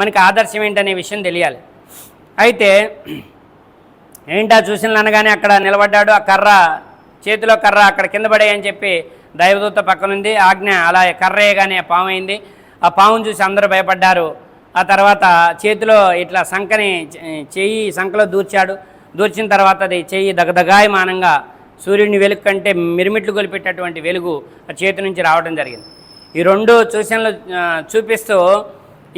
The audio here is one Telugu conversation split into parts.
మనకి ఆదర్శం ఏంటనే విషయం తెలియాలి. అయితే ఏంటా చూసిన అనగానే అక్కడ నిలబడ్డాడు ఆ కర్ర చేతిలో కర్ర అక్కడ కింద పడేయని చెప్పి దైవదూత పక్కనుంది. ఆజ్ఞ అలా కర్రేయగానే పాము అయింది. ఆ పామును చూసి అందరూ భయపడ్డారు. ఆ తర్వాత చేతిలో ఇట్లా సంకని చెయ్యి సంకలో దూర్చాడు. దూర్చిన తర్వాత అది చెయ్యి దగదగాయమానంగా సూర్యుని వెలుగు కంటే మిరిమిట్లు గొలిపెట్టేటువంటి వెలుగు ఆ చేతి నుంచి రావడం జరిగింది. ఈ రెండు సూచనలు చూపిస్తూ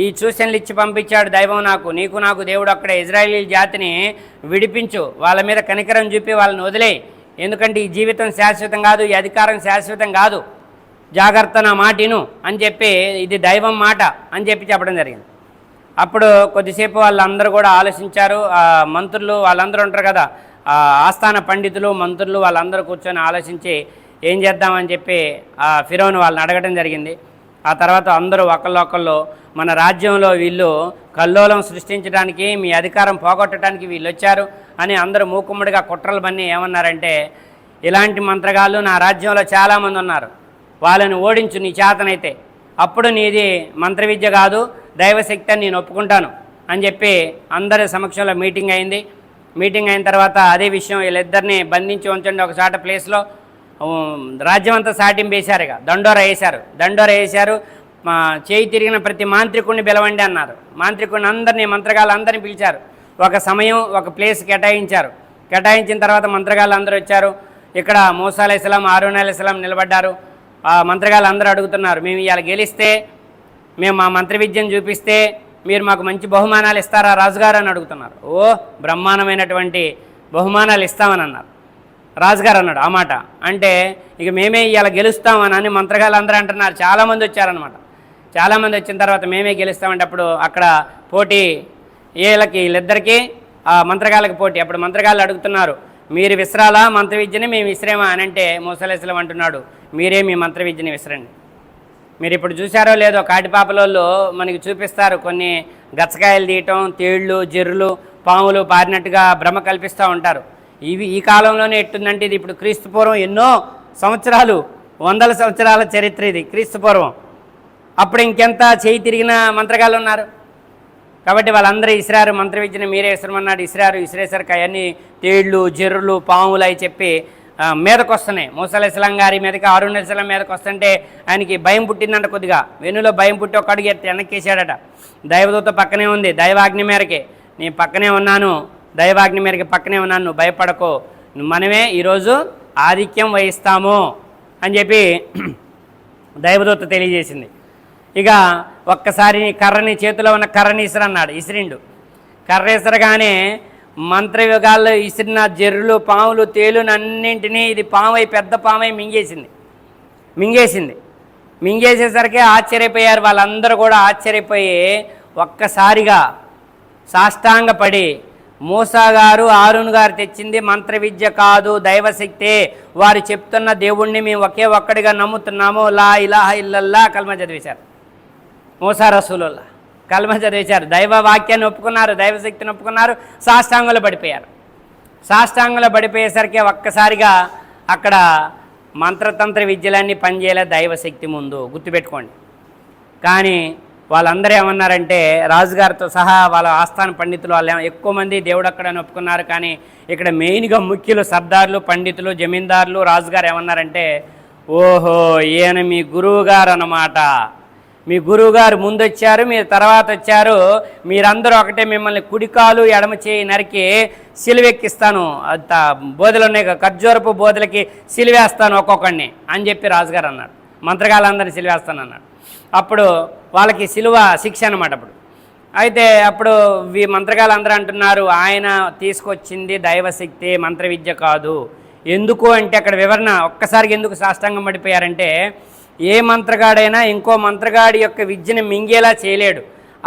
ఈ సూచనలు ఇచ్చి పంపించాడు దైవం నాకు. నీకు నాకు దేవుడు అక్కడ ఇజ్రాయేలీ జాతిని విడిపించు. వాళ్ళ మీద కనికరం చూపి వాళ్ళని వదిలేయి. ఎందుకంటే ఈ జీవితం శాశ్వతం కాదు ఈ అధికారం శాశ్వతం కాదు. జాగ్రత్త నా మాటిను అని చెప్పి ఇది దైవం మాట అని చెప్పి చెప్పడం జరిగింది. అప్పుడు కొద్దిసేపు వాళ్ళందరూ కూడా ఆలోచించారు. మంత్రులు వాళ్ళందరూ ఉంటారు కదా ఆస్థాన పండితులు మంత్రులు వాళ్ళందరూ కూర్చొని ఆలోచించి ఏం చేద్దామని చెప్పి ఆ ఫిరోను వాళ్ళని అడగడం జరిగింది. ఆ తర్వాత అందరూ ఒకళ్ళొకళ్ళు మన రాజ్యంలో వీళ్ళు కల్లోలం సృష్టించడానికి మీ అధికారం పోగొట్టడానికి వీళ్ళు వచ్చారు అని అందరూ మూకుమ్మడిగా కుట్రలు బన్నీ ఏమన్నారంటే ఇలాంటి మంత్రగాళ్ళు నా రాజ్యంలో చాలామంది ఉన్నారు. వాళ్ళని ఓడించు నీ చేతనైతే. అప్పుడు నీది మంత్రవిద్య కాదు దైవశక్తి అని నేను ఒప్పుకుంటాను అని చెప్పి అందరి సమక్షంలో మీటింగ్ అయింది. మీటింగ్ అయిన తర్వాత అదే విషయం వీళ్ళిద్దరిని బంధించి ఉంచండి ఒక చాట ప్లేస్లో. రాజ్యం అంతా సాటింపు వేశారు ఇక. దండోర వేశారు. దండోర వేశారు. మా చేయి తిరిగిన ప్రతి మాంత్రికుడిని పిలవండి అన్నారు. మాంత్రికుడిని అందరినీ మంత్రగాళ్ళు అందరినీ పిలిచారు. ఒక సమయం ఒక ప్లేస్ కేటాయించారు. కేటాయించిన తర్వాత మంత్రగాళ్ళు అందరూ వచ్చారు. ఇక్కడ మూసా అలైస్లాం ఆరున్ అలైస్లాం నిలబడ్డారు. ఆ మంత్రగాళ్ళు అందరూ అడుగుతున్నారు మేము ఇవాళ గెలిస్తే మేము మా మంత్ర విద్యను చూపిస్తే మీరు మాకు మంచి బహుమానాలు ఇస్తారా? రాజుగారు అని అడుగుతున్నారు. ఓ బ్రహ్మాండమైనటువంటి బహుమానాలు ఇస్తామని అన్నారు. రాజుగారు అన్నాడు ఆ మాట. అంటే ఇక మేమే ఇలా గెలుస్తామని అని మంత్రగాళ్ళు అందరూ అంటున్నారు. చాలామంది వచ్చారనమాట చాలామంది వచ్చిన తర్వాత మేమే గెలుస్తామంటే అప్పుడు అక్కడ పోటీ వీళ్ళకి వీళ్ళిద్దరికీ ఆ మంత్రగాళ్ళకి పోటీ. అప్పుడు మంత్రగాళ్ళు అడుగుతున్నారు మీరు విసరాలా మంత్ర విద్యని? మేము విసిరేమా? అని అంటే మూసలేసలం అంటున్నాడు మీరే మీ మంత్ర విద్యని విసరండి. మీరు ఇప్పుడు చూసారో లేదో కాటిపాపలోళ్ళు మనకి చూపిస్తారు కొన్ని గచ్చకాయలు తీయటం తేళ్ళు జర్రులు పాములు పారినట్టుగా భ్రమ కల్పిస్తూ ఉంటారు. ఇవి ఈ కాలంలోనే ఎట్టుందంటే ఇది ఇప్పుడు క్రీస్తు పూర్వం ఎన్నో సంవత్సరాలు వందల సంవత్సరాల చరిత్ర ఇది క్రీస్తుపూర్వం అప్పుడు ఇంకెంత చేయి తిరిగిన మంత్రగాళ్ళు ఉన్నారు? కాబట్టి వాళ్ళందరూ ఇసిరారు మంత్ర విద్యను మీరే ఇసరమన్నాడు ఇసిరారు ఇసిరేసరికి అవన్నీ తేళ్ళు జర్రులు పాములు అవి చెప్పి మీదకు వస్తున్నాయి మూసల గారి మీదకి అరుణ్ మీదకి వస్తుంటే ఆయనకి భయం పుట్టిందంట కొద్దిగా. వెన్నులో భయం పుట్టి ఒక అడుగు ఎత్తి వెనక్కేసాడట దైవదూత పక్కనే ఉంది దైవాగ్ని మేరకే. నేను పక్కనే ఉన్నాను దైవాగ్ని మీదకి పక్కనే ఉన్నాను నువ్వు భయపడకో. మనమే ఈరోజు ఆధిక్యం వహిస్తాము అని చెప్పి దైవదూత తెలియజేసింది. ఇక ఒక్కసారి కర్రని చేతిలో ఉన్న కర్రని ఇసిరన్నాడు ఇసిరిండు. కర్ర ఇసరగానే మంత్రయుగాల్లో ఇసిరిన జర్రులు పాములు తేలునన్నింటినీ ఇది పామై పెద్ద పామై మింగేసింది. మింగేసింది. మింగేసేసరికి ఆశ్చర్యపోయారు వాళ్ళందరూ కూడా. ఆశ్చర్యపోయి ఒక్కసారిగా సాష్టాంగపడి మూసా గారు ఆరుణ్ గారు తెచ్చింది మంత్ర విద్య కాదు దైవశక్తే. వారు చెప్తున్న దేవుణ్ణి మేము ఒకే ఒక్కడిగా నమ్ముతున్నాము. లా ఇలాహ ఇల్లల్లా కల్మ చదివేశారు. మూసా రసూలుల్లా కల్మ చదివేశారు. దైవ వాక్యాన్ని ఒప్పుకున్నారు దైవశక్తిని ఒప్పుకున్నారు సాష్టాంగులు పడిపోయారు. సాష్టాంగులు పడిపోయేసరికి ఒక్కసారిగా అక్కడ మంత్రతంత్ర విద్యలన్నీ పనిచేయలే దైవశక్తి ముందు. గుర్తుపెట్టుకోండి. కానీ వాళ్ళందరూ ఏమన్నారంటే రాజుగారితో సహా వాళ్ళ ఆస్థాన పండితులు వాళ్ళు ఏమో ఎక్కువ మంది దేవుడు అక్కడ ఒప్పుకున్నారు. కానీ ఇక్కడ మెయిన్గా ముఖ్యులు సర్దార్లు పండితులు జమీందారులు రాజుగారు ఏమన్నారంటే ఓహో ఈయన మీ గురువు గారు అన్నమాట. మీ గురువుగారు ముందొచ్చారు ముందు వచ్చారు మీరు తర్వాత వచ్చారు. మీరందరూ ఒకటే మిమ్మల్ని కుడికాలు ఎడమ చేయి నరికి సిలువెక్కిస్తాను. అంత బోధలు ఉన్నాయి ఖర్జూరపు బోధలకి సిలివేస్తాను ఒక్కొక్కడిని అని చెప్పి రాజుగారు అన్నాడు మంత్రగాలందరినీ సిలివేస్తాను అన్నాడు అప్పుడు వాళ్ళకి సిలువ శిక్ష అనమాట అప్పుడు. అయితే అప్పుడు ఈ మంత్రగాలు అందరూ అంటున్నారు ఆయన తీసుకొచ్చింది దైవశక్తి మంత్ర విద్య కాదు. ఎందుకు అంటే అక్కడ వివరణ ఒక్కసారికి ఎందుకు సాష్టాంగం పడిపోయారంటే ఏ మంత్రగాడైనా ఇంకో మంత్రగాడి యొక్క విద్యను మింగేలా చేయలేడు.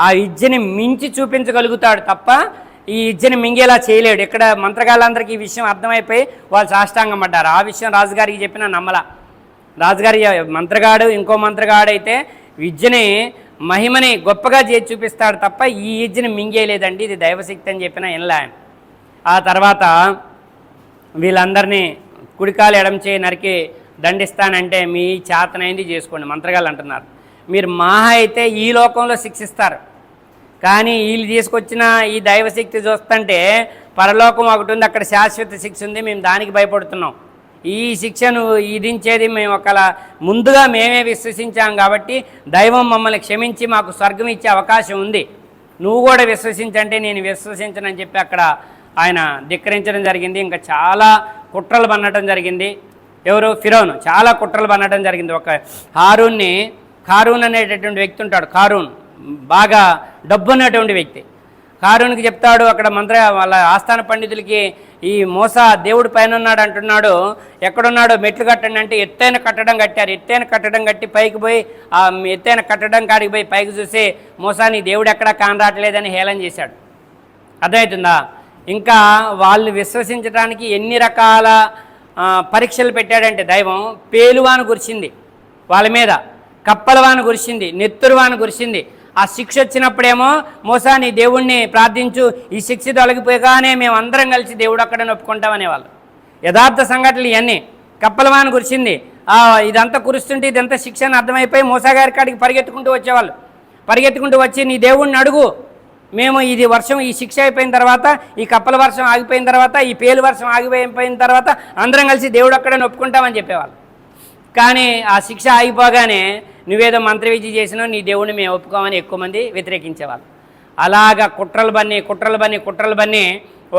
ఆ విద్యని మించి చూపించగలుగుతాడు తప్ప ఈ విద్యని మింగేలా చేయలేడు. ఇక్కడ మంత్రగాళ్ళందరికీ ఈ విషయం అర్థమైపోయి వాళ్ళు సాష్టాంగం పడ్డారు. ఆ విషయం రాజుగారికి చెప్పిన నమ్మలా. రాజుగారి మంత్రగాడు ఇంకో మంత్రగాడు అయితే విద్యని మహిమని గొప్పగా చేసి చూపిస్తాడు తప్ప ఈ విద్యని మింగేయలేదండి. ఇది దైవశక్తి అని చెప్పిన ఇన్లా ఆ తర్వాత వీళ్ళందరినీ కుడికాలు ఎడం చేయి నరికి దండిస్తానంటే మీ చేతనైంది చేసుకోండి మంత్రగాళ్ళు అంటున్నారు. మీరు మహా అయితే ఈ లోకంలో శిక్షిస్తారు. కానీ వీళ్ళు తీసుకొచ్చిన ఈ దైవశక్తి చూస్తుంటే పరలోకం ఒకటి ఉంది అక్కడ శాశ్వత శిక్ష ఉంది మేము దానికి భయపడుతున్నాం. ఈ శిక్షను విధించేది మేము ఒకలా. ముందుగా మేమే విశ్వసించాం కాబట్టి దైవం మమ్మల్ని క్షమించి మాకు స్వర్గం ఇచ్చే అవకాశం ఉంది. నువ్వు కూడా విశ్వసించంటే నేను విశ్వసించనని చెప్పి అక్కడ ఆయన ధిక్కరించడం జరిగింది. ఇంకా చాలా కుట్రలు పన్నటం జరిగింది. ఎవరు? ఫిరోను. చాలా కుట్రలు పన్నటం జరిగింది. ఒక హారూన్ని కారూన్ అనేటటువంటి వ్యక్తి ఉంటాడు. కారూన్ బాగా డబ్బు ఉన్నటువంటి వ్యక్తి. కారునికి చెప్తాడు అక్కడ మంత్ర వాళ్ళ ఆస్థాన పండితులకి ఈ మోస దేవుడు పైన ఉన్నాడు అంటున్నాడు. ఎక్కడున్నాడో మెట్లు కట్టండి అంటే ఎత్తైన కట్టడం కట్టారు. ఎత్తైన కట్టడం కట్టి పైకి పోయి ఆ ఎత్తైన కట్టడం కాడికి పోయి పైకి చూసి మోసాని దేవుడు ఎక్కడా కానరాట్లేదని హేళన చేశాడు. అర్థమవుతుందా? ఇంకా వాళ్ళు విశ్వసించడానికి ఎన్ని రకాల పరీక్షలు పెట్టాడంటే దైవం పేలువాను గురిచింది వాళ్ళ మీద కప్పలవాను గురిచింది నెత్తురువాను గురిచింది ఆ శిక్ష వచ్చినప్పుడేమో మోసా నీ దేవుణ్ణి ప్రార్థించు ఈ శిక్ష తొలగిపోయగానే మేము అందరం కలిసి దేవుడు అక్కడ ఒప్పుకుంటామనేవాళ్ళు యథార్థ సంఘటనలు ఇవన్నీ కప్పలవాను కురిసింది. ఇదంతా కురుస్తుంటే ఇదంతా శిక్ష అని అర్థమైపోయి మోసా గారి కాడికి పరిగెత్తుకుంటూ వచ్చేవాళ్ళు. పరిగెత్తుకుంటూ వచ్చి నీ దేవుణ్ణి అడుగు. మేము ఇది వర్షం ఈ శిక్ష అయిపోయిన తర్వాత ఈ కప్పల వర్షం ఆగిపోయిన తర్వాత ఈ పేలు వర్షం ఆగిపోయిన తర్వాత అందరం కలిసి దేవుడు అక్కడే ఒప్పుకుంటామని చెప్పేవాళ్ళు. కానీ ఆ శిక్ష ఆగిపోగానే నువ్వేదో మంత్ర విద్య చేసినావు నీ దేవుడిని మేము ఒప్పుకోమని ఎక్కువ మంది వ్యతిరేకించేవాళ్ళు. అలాగా కుట్రలు బన్ని కుట్రలు బన్ని కుట్రలు బన్ని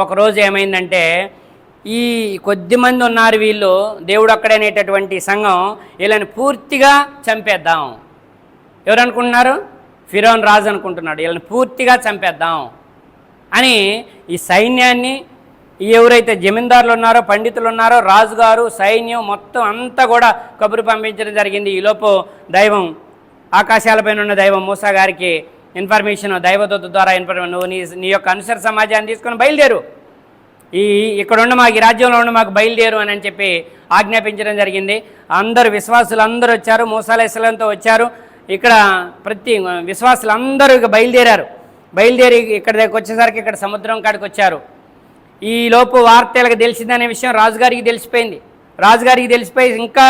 ఒకరోజు ఏమైందంటే ఈ కొద్ది మంది ఉన్నారు వీళ్ళు దేవుడు అక్కడనేటటువంటి సంఘం వీళ్ళని పూర్తిగా చంపేద్దాం. ఎవరు అనుకుంటున్నారు ఫిరోన్ రాజు అనుకుంటున్నాడు వీళ్ళని పూర్తిగా చంపేద్దాం అని ఈ సైన్యాన్ని ఎవరైతే జమీందారులు ఉన్నారో పండితులు ఉన్నారో రాజుగారు సైన్యం మొత్తం అంతా కూడా కబురు పంపించడం జరిగింది. ఈలోపు దైవం ఆకాశాలపైన ఉన్న దైవం మూసా గారికి ఇన్ఫర్మేషన్ దైవదూత ద్వారా ఇన్ఫర్మేషన్ నువ్వు నీ నీ యొక్క అనుసర సమాజాన్ని తీసుకొని బయలుదేరు. ఈ ఇక్కడ ఉన్న మాకు ఈ రాజ్యంలో ఉన్న మాకు బయలుదేరు అని అని చెప్పి ఆజ్ఞాపించడం జరిగింది. అందరు విశ్వాసులు అందరూ వచ్చారు మూసాలేసలంతో వచ్చారు. ఇక్కడ ప్రతి విశ్వాసులు అందరూ ఇక బయలుదేరారు. బయలుదేరి ఇక్కడ దగ్గర వచ్చేసరికి ఇక్కడ సముద్రం కాడికి వచ్చారు. ఈ లోపు వార్తలకు తెలిసిందనే విషయం రాజుగారికి తెలిసిపోయింది. రాజుగారికి తెలిసిపోయి ఇంకా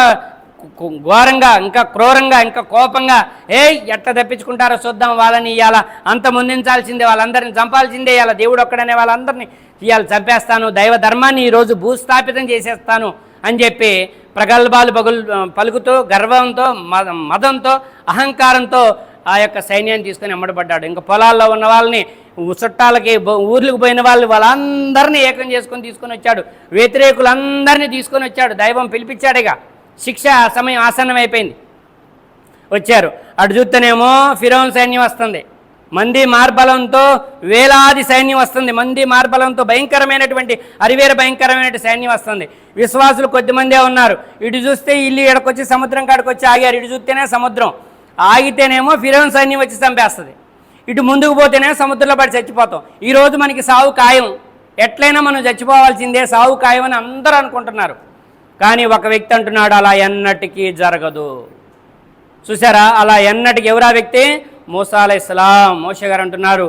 ఘోరంగా ఇంకా క్రూరంగా ఇంకా కోపంగా ఏ ఎట్ట తప్పించుకుంటారో చూద్దాం వాళ్ళని ఇవాళ అంత ముందించాల్సిందే వాళ్ళందరిని చంపాల్సిందే ఇవాళ దేవుడు ఒక్కడనే వాళ్ళందరినీ ఇవాళ చంపేస్తాను దైవ ధర్మాన్ని ఈరోజు భూస్థాపితం చేసేస్తాను అని చెప్పి ప్రగల్భాలు పగులు పలుకుతూ గర్వంతో మద మదంతో అహంకారంతో ఆ యొక్క సైన్యాన్ని తీసుకొని ఎమ్మడబడ్డాడు ఇంకా పొలాల్లో ఉన్న వాళ్ళని చుట్టాలకి ఊర్లకు పోయిన వాళ్ళు వాళ్ళందరినీ ఏకం చేసుకొని తీసుకొని వచ్చాడు. వ్యతిరేకులందరినీ తీసుకొని వచ్చాడు. దైవం పిలిపించాడుగా శిక్ష సమయం ఆసన్నమైపోయింది. వచ్చారు. అటు చూస్తేనేమో ఫిరోన్ సైన్యం వస్తుంది. మంది మార్బలంతో వేలాది సైన్యం వస్తుంది. మంది మార్బలంతో భయంకరమైనటువంటి అరివేర భయంకరమైన సైన్యం వస్తుంది. విశ్వాసులు కొద్దిమందే ఉన్నారు. ఇటు చూస్తే ఇల్లు ఇక్కడికొచ్చి సముద్రం కాడికి వచ్చి ఆగారు. ఇటు చూస్తేనే సముద్రం. ఆగితేనేమో ఫిరోన్ సైన్యం వచ్చి చంపేస్తుంది. ఇటు ముందుకు పోతేనే సముద్రంలో పడి చచ్చిపోతాం. ఈరోజు మనకి సావు ఖాయం. ఎట్లయినా మనం చచ్చిపోవాల్సిందే సావు ఖాయం అని అందరూ అనుకుంటున్నారు. కానీ ఒక వ్యక్తి అంటున్నాడు అలా ఎన్నటికీ జరగదు. చూసారా? అలా ఎన్నటికి ఎవరా వ్యక్తి? మూసా అలై ఇస్లాం మోష గారు అంటున్నారు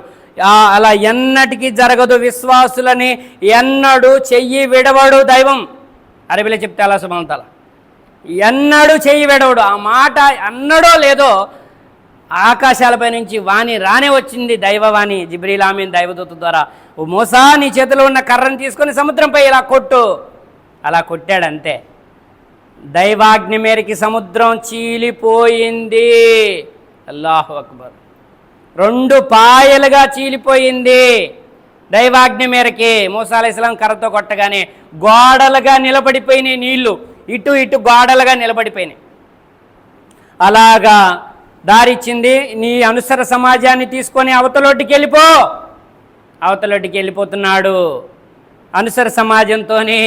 అలా ఎన్నటికీ జరగదు విశ్వాసులని ఎన్నడు చెయ్యి విడవడు దైవం. అరబిలో చెప్తే అలా సుమంతల. ఎన్నడు చేయి విడవడు. ఆ మాట అన్నడో లేదో ఆకాశాలపై నుంచి వాణి రానే వచ్చింది దైవవాణి జిబ్రీలామీన్ దైవదూత ద్వారా. ఓ మోసా నీ చేతిలో ఉన్న కర్రను తీసుకొని సముద్రంపై ఇలా కొట్టు. అలా కొట్టాడంతే. దైవాగ్ని మేరకి సముద్రం చీలిపోయింది. అల్లాహు అక్బర్. రెండు పాయలుగా చీలిపోయింది దైవాగ్ని మేరకి. మూసాల ఇస్లాం కర్రతో కొట్టగానే గోడలుగా నిలబడిపోయినాయి నీళ్ళు. ఇటు ఇటు గోడలుగా నిలబడిపోయినాయి. అలాగా దారిచ్చింది నీ అనుసర సమాజాన్ని తీసుకొని అవతలోటికి వెళ్ళిపో. అవతలోటికి వెళ్ళిపోతున్నాడు. అనుసర సమాజంతోనే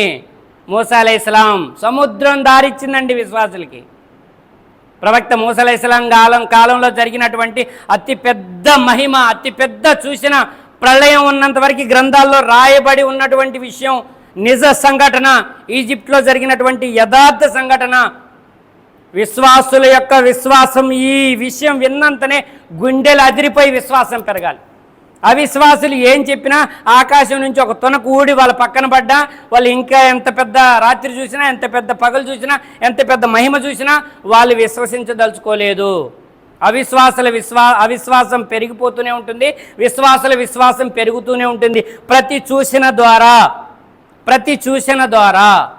మూసాలే ఇస్లాం సముద్రం దారిచ్చిందండి విశ్వాసులకి. ప్రవక్త మూసలే ఇస్లాం కాలం కాలంలో జరిగినటువంటి అతి పెద్ద మహిమ అతి పెద్ద చూసిన ప్రళయం ఉన్నంత వరకు గ్రంథాల్లో రాయబడి ఉన్నటువంటి విషయం నిజ సంఘటన ఈజిప్ట్లో జరిగినటువంటి యథార్థ సంఘటన. విశ్వాసుల యొక్క విశ్వాసం ఈ విషయం విన్నంతనే గుండెలు అదిరిపోయి విశ్వాసం పెరగాలి. అవిశ్వాసులు ఏం చెప్పినా ఆకాశం నుంచి ఒక తునకు ఊడి వాళ్ళ పక్కన పడ్డా వాళ్ళు ఇంకా ఎంత పెద్ద రాత్రి చూసినా ఎంత పెద్ద పగలు చూసినా ఎంత పెద్ద మహిమ చూసినా వాళ్ళు విశ్వసించదలుచుకోలేదు. అవిశ్వాసుల విశ్వా అవిశ్వాసం పెరిగిపోతూనే ఉంటుంది విశ్వాసుల విశ్వాసం పెరుగుతూనే ఉంటుంది. ప్రతి చూసిన ద్వారా ప్రతి సూచన ద్వారా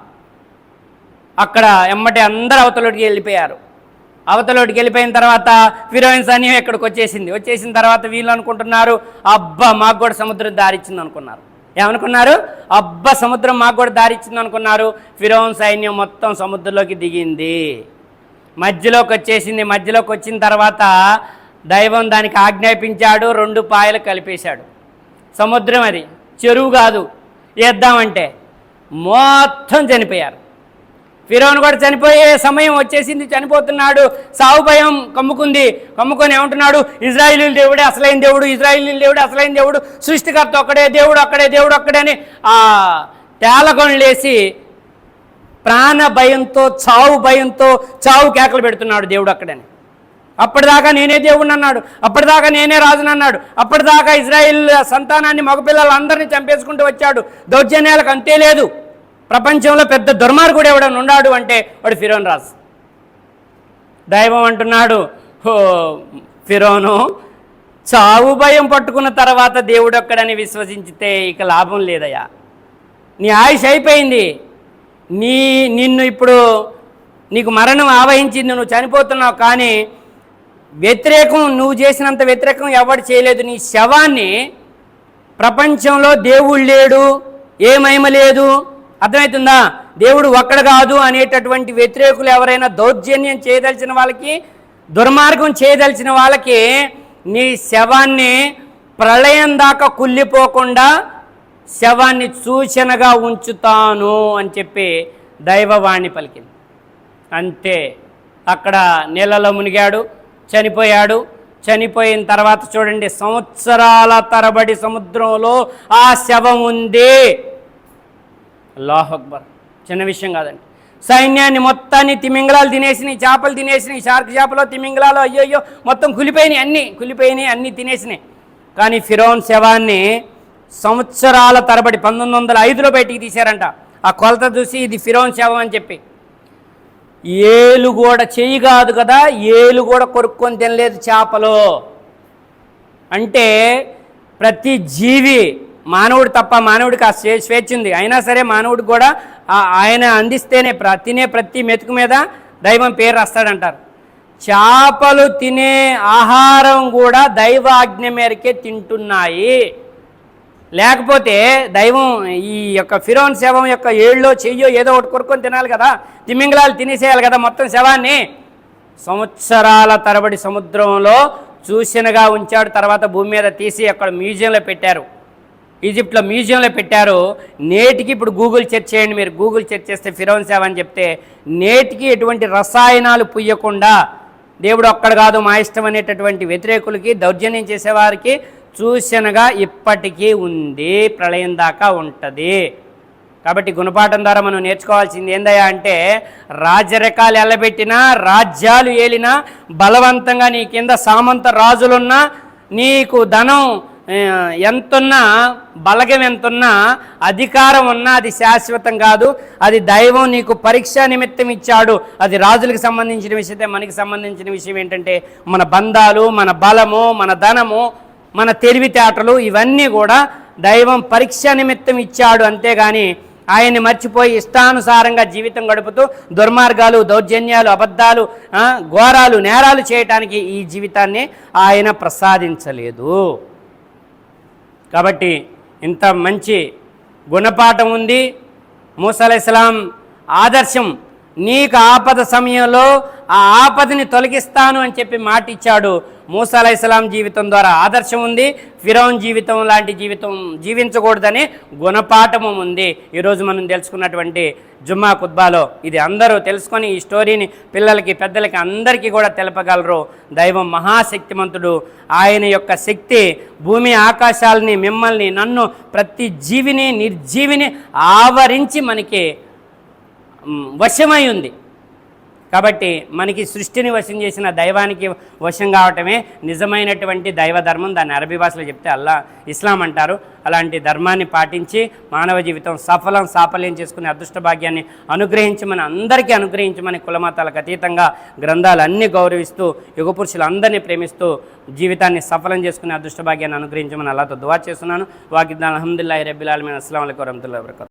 అక్కడ ఎమ్మటి అందరు అవతలోటికి వెళ్ళిపోయారు. అవతలోటికి వెళ్ళిపోయిన తర్వాత ఫిరోయిన్ సైన్యం ఇక్కడికి వచ్చేసింది? వచ్చేసిన తర్వాత వీళ్ళు అనుకుంటున్నారు అబ్బా మాకు కూడా సముద్రం దారిచ్చింది అనుకున్నారు. ఏమనుకున్నారు? అబ్బా సముద్రం మాకు కూడా దారిచ్చింది అనుకున్నారు. ఫిరోన్ సైన్యం మొత్తం సముద్రంలోకి దిగింది. మధ్యలోకి వచ్చేసింది. మధ్యలోకి వచ్చిన తర్వాత దైవం దానికి ఆజ్ఞాపించాడు రెండు పాయలు కలిపేశాడు. సముద్రం అది చెరువు కాదు. వేద్దామంటే మొత్తం చనిపోయారు. ఫిరోన్ కూడా చనిపోయే సమయం వచ్చేసింది చనిపోతున్నాడు. సావు భయం కమ్ముకుంది. కమ్ముకొని ఏమంటున్నాడు? ఇజ్రాయిలీ దేవుడే అసలైన దేవుడు ఇజ్రాయిలీ దేవుడు అసలైన దేవుడు సృష్టికర్త ఒక్కడే దేవుడు అక్కడే దేవుడు అక్కడే అని ఆ తేలగొండలేసి ప్రాణ భయంతో చావు భయంతో చావు కేకలు పెడుతున్నాడు దేవుడు అక్కడని అప్పటిదాకా నేనే దేవుణ్ణి అన్నాడు అప్పటిదాకా నేనే రాజుని అన్నాడు అప్పటిదాకా ఇజ్రాయిల్ సంతానాన్ని మగపిల్లలందరినీ చంపేసుకుంటూ వచ్చాడు. దౌర్జన్యాలకు అంతే లేదు. ప్రపంచంలో పెద్ద దుర్మార్గుడు ఎవడని ఉన్నాడు అంటే వాడు ఫిరోన్ రాజు. దైవం అంటున్నాడు హో ఫిరోను చావు భయం పట్టుకున్న తర్వాత దేవుడు ఒక్కడని విశ్వసించితే ఇక లాభం లేదయ్యా. నీ ఆయుష్ అయిపోయింది. నీ నిన్ను ఇప్పుడు నీకు మరణం ఆవహించింది నువ్వు చనిపోతున్నావు కానీ వ్యతిరేకం నువ్వు చేసినంత వ్యతిరేకం ఎవడు చేయలేదు. నీ శవాన్ని ప్రపంచంలో దేవుడు లేడు ఏ మహిమ లేదు. అర్థమవుతుందా దేవుడు ఒక్కడ కాదు అనేటటువంటి వ్యతిరేకులు ఎవరైనా దౌర్జన్యం చేయదలిచిన వాళ్ళకి దుర్మార్గం చేయదలిచిన వాళ్ళకి నీ శవాన్ని ప్రళయం దాకా కుళ్ళిపోకుండా శవాన్ని సూచనగా ఉంచుతాను అని చెప్పి దైవవాణి పలికింది. అంతే. అక్కడ నీళ్ళలో మునిగాడు. చనిపోయాడు. చనిపోయిన తర్వాత చూడండి సంవత్సరాల తరబడి సముద్రంలో ఆ శవం ఉంది. అల్లాహ్ అక్బర్. చిన్న విషయం కాదండి. సైన్యాన్ని మొత్తాన్ని తిమింగళాలు తినేసినాయి చేపలు తినేసినాయి షార్క్ చేపలు తిమింగళాలు అయ్యో మొత్తం కులిపోయినాయి అన్నీ కులిపోయినాయి అన్నీ తినేసినాయి. కానీ ఫిరోన్ శవాన్ని సంవత్సరాల తరబడి పంతొమ్మిది వందల ఐదులో బయటికి తీశారంట. ఆ కొలత చూసి ఇది ఫిరోన్ శవం అని చెప్పి. ఏలు కూడా చెయ్యి కాదు కదా ఏలు కూడా కొరుక్కొని తినలేదు చేపలు. అంటే ప్రతి జీవి మానవుడు తప్ప మానవుడికి ఆ స్వే స్వేచ్ఛ ఉంది. అయినా సరే మానవుడికి కూడా ఆయన అందిస్తేనే తినే ప్రతి మెతుకు మీద దైవం పేరు రాస్తాడంటారు. చేపలు తినే ఆహారం కూడా దైవాజ్ఞ మేరకే తింటున్నాయి. లేకపోతే దైవం ఈ యొక్క ఫిరోన్ శవం యొక్క ఏళ్ళో చెయ్యో ఏదో ఒకటి కొరుకొని తినాలి కదా. తిమింగళాలు తినేసేయాలి కదా మొత్తం శవాన్ని. సంవత్సరాల తరబడి సముద్రంలో చూసినగా ఉంచాడు తర్వాత భూమి మీద తీసి అక్కడ మ్యూజియంలో పెట్టారు. ఈజిప్ట్లో మ్యూజియంలో పెట్టారు. నేటికి ఇప్పుడు గూగుల్ సెర్చ్ చేయండి మీరు. గూగుల్ సెర్చ్ చేస్తే ఫిరోన్ సేవ అని చెప్తే నేటికి ఎటువంటి రసాయనాలు పుయ్యకుండా దేవుడు ఒక్కడ కాదు మా ఇష్టం అనేటటువంటి వ్యతిరేకులకి దౌర్జన్యం చేసేవారికి సూచనగా ఇప్పటికీ ఉంది ప్రళయం దాకా ఉంటుంది. కాబట్టి గుణపాఠం ద్వారా మనం నేర్చుకోవాల్సింది ఏందయ్యా అంటే రాజరకాలు ఎల్లబెట్టినా రాజ్యాలు ఏలినా బలవంతంగా నీ కింద సామంత రాజులున్నా నీకు ధనం ఎంతున్నా బలగం ఎంతున్నా అధికారం ఉన్నా అది శాశ్వతం కాదు. అది దైవం నీకు పరీక్ష నిమిత్తం ఇచ్చాడు. అది రాజులకు సంబంధించిన విషయతే మనకి సంబంధించిన విషయం ఏంటంటే మన బంధాలు మన బలము మన ధనము మన తెలివితేటలు ఇవన్నీ కూడా దైవం పరీక్ష నిమిత్తం ఇచ్చాడు అంతేగాని ఆయన్ని మర్చిపోయి ఇష్టానుసారంగా జీవితం గడుపుతూ దుర్మార్గాలు దౌర్జన్యాలు అబద్ధాలు ఘోరాలు నేరాలు చేయటానికి ఈ జీవితాన్ని ఆయన ప్రసాదించలేదు. కాబట్టి ఇంత మంచి గుణపాఠం ఉంది. మూసలైస్లాం ఆదర్శం నీకు ఆపద సమయంలో ఆ ఆపదని తొలగిస్తాను అని చెప్పి మాట ఇచ్చాడు మూసా అలైహిస్సలాం జీవితం ద్వారా ఆదర్శం ఉంది. ఫిరౌన్ జీవితం లాంటి జీవితం జీవించకూడదని గుణపాఠము ఉంది. ఈరోజు మనం తెలుసుకున్నటువంటి జుమ్మా కుత్బాలో ఇది అందరూ తెలుసుకొని ఈ స్టోరీని పిల్లలకి పెద్దలకి అందరికీ కూడా తెలపగలరు. దైవం మహాశక్తిమంతుడు. ఆయన యొక్క శక్తి భూమి ఆకాశాలని మిమ్మల్ని నన్ను ప్రతి జీవిని నిర్జీవిని ఆవరించి మనకి వశమై ఉంది. కాబట్టి మనకి సృష్టిని వశం చేసిన దైవానికి వశం కావటమే నిజమైనటువంటి దైవ ధర్మం దాన్ని అరబీ భాషలో చెప్తే అల్లా ఇస్లాం అంటారు. అలాంటి ధర్మాన్ని పాటించి మానవ జీవితం సఫలం సాఫల్యం చేసుకునే అదృష్ట భాగ్యాన్ని అనుగ్రహించమని అందరికీ అనుగ్రహించమని కులమతాలకు అతీతంగా గ్రంథాలన్నీ గౌరవిస్తూ యుగ పురుషులందరినీ ప్రేమిస్తూ జీవితాన్ని సఫలం చేసుకునే అదృష్ట భాగ్యాన్ని అనుగ్రహించమని అల్లాతో దువా చేస్తున్నాను. వాకిద్దాన్ అహమ్దుల్లా రబ్బిల్ ఆలమీన్. అస్సలం అయికం వరహమతుల్లాhi